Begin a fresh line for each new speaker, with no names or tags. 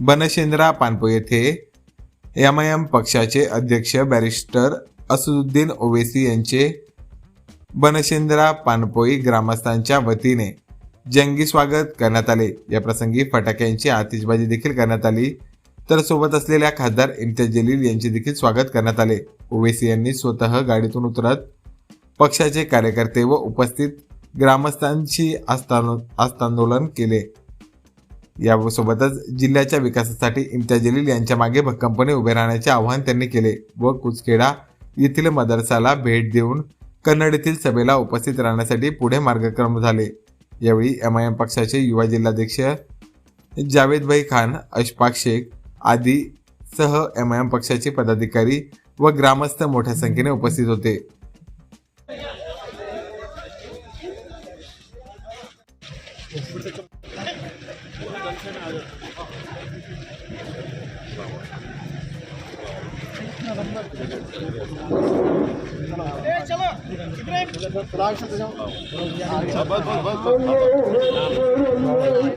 बनशेंद्रा पानपो येथे M I am पक्षाचे अध्यक्ष बॅरिस्टर असदुद्दीन ओवेसी यांचे बनशेंद्रा पानपोई ग्रामस्थांच्या वतीने जंगी स्वागत करण्यात आले. या प्रसंगी फटाक्यांची आतिषबाजी देखील करण्यात आली. तर सोबत असलेल्या खासदार इम्तियाज जलील यांचे देखील स्वागत करण्यात आले. ओवेसी यांनी स्वतः गाडीतून उतरत पक्षाचे कार्यकर्ते व उपस्थित ग्रामस्थांशी आस्तान आस्तांदोलन केले. यासोबतच जिल्ह्याच्या विकासासाठी इम्तियाज जलील यांच्या मागे भक्कमपणे उभे राहण्याचे आवाहन त्यांनी केले व कुचखेडा येथील मदरसाला भेट देऊन कन्नड येथील सभेला उपस्थित राहण्यासाठी पुढे मार्गक्रम झाले. यावेळी एम आय एम पक्षाचे युवा जिल्हाध्यक्ष जावेदभाई खान अशफाक शेख आदी सह एम आय एम पक्षाचे पदाधिकारी व ग्रामस्थ मोठ्या संख्येने उपस्थित होते. चलो बस बस बस